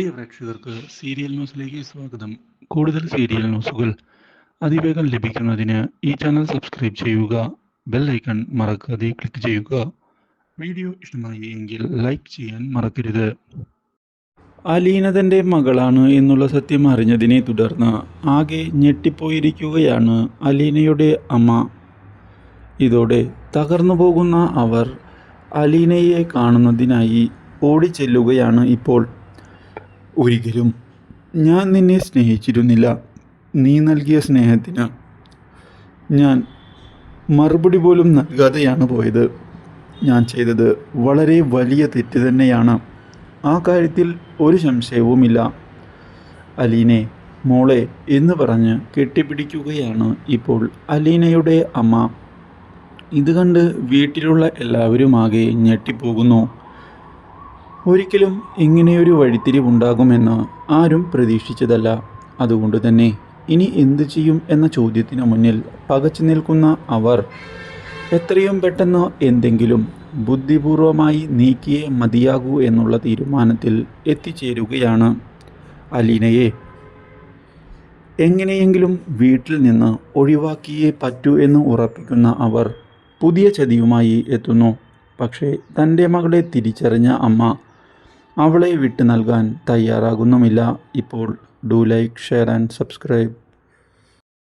പ്രിയ പ്രേക്ഷകർക്ക് സീരിയൽ ന്യൂസിലേക്ക് സ്വാഗതം. കൂടുതൽ സീരിയൽ ന്യൂസുകൾ അതിവേഗം ലഭിക്കുന്നതിന് ഈ ചാനൽ സബ്സ്ക്രൈബ് ചെയ്യുക ബെൽ ഐക്കൺ മറക്കാതെ ക്ലിക്ക് ചെയ്യുക. വീഡിയോ ഇഷ്ടമായി എങ്കിൽ ലൈക്ക് ചെയ്യാൻ മറക്കരുത്. അലീന തന്റെ മകളാണ് എന്നുള്ള സത്യം അറിഞ്ഞതിനെ തുടർന്ന് ആകെ ഞെട്ടിപ്പോയിരിക്കുകയാണ് അലീനയുടെ അമ്മ. ഇതോടെ തകർന്നു പോകുന്ന അവർ അലീനയെ കാണുന്നതിനായി ഓടിച്ചെല്ലുകയാണ് ഇപ്പോൾ ഒരിക്കലും ഞാൻ നിന്നെ സ്നേഹിച്ചിരുന്നില്ല. നീ നൽകിയ സ്നേഹത്തിന് ഞാൻ മറുപടി പോലും നൽകാതെയാണ് പോയത്. ഞാൻ ചെയ്തത് വളരെ വലിയ തെറ്റ് തന്നെയാണ്. ആ കാര്യത്തിൽ ഒരു സംശയവുമില്ല. അലീനെ മോളെ എന്ന് പറഞ്ഞ് കെട്ടിപ്പിടിക്കുകയാണ് ഇപ്പോൾ അലീനയുടെ അമ്മ. ഇത് കണ്ട് വീട്ടിലുള്ള എല്ലാവരും ആകെ ഞെട്ടിപ്പോകുന്നു. ഒരിക്കലും ഇങ്ങനെയൊരു വഴിത്തിരിവുണ്ടാകുമെന്ന് ആരും പ്രതീക്ഷിച്ചതല്ല. അതുകൊണ്ട് തന്നെ ഇനി എന്തു ചെയ്യും എന്ന ചോദ്യത്തിന് മുന്നിൽ പകച്ചു നിൽക്കുന്ന അവർ എത്രയും പെട്ടെന്ന് എന്തെങ്കിലും ബുദ്ധിപൂർവമായി നീക്കിയേ മതിയാകൂ എന്നുള്ള തീരുമാനത്തിൽ എത്തിച്ചേരുകയാണ്. അലീനയെ എങ്ങനെയെങ്കിലും വീട്ടിൽ നിന്ന് ഒഴിവാക്കിയേ പറ്റൂ എന്ന് ഉറപ്പിക്കുന്ന അവർ പുതിയ ചതിയുമായി എത്തുന്നു. പക്ഷേ തന്റെ മകളെ തിരിച്ചറിഞ്ഞ അമ്മ അവളെ വിട്ടു നൽകാൻ തയ്യാറാകുന്നുമില്ല. ഇപ്പോൾ do like share and subscribe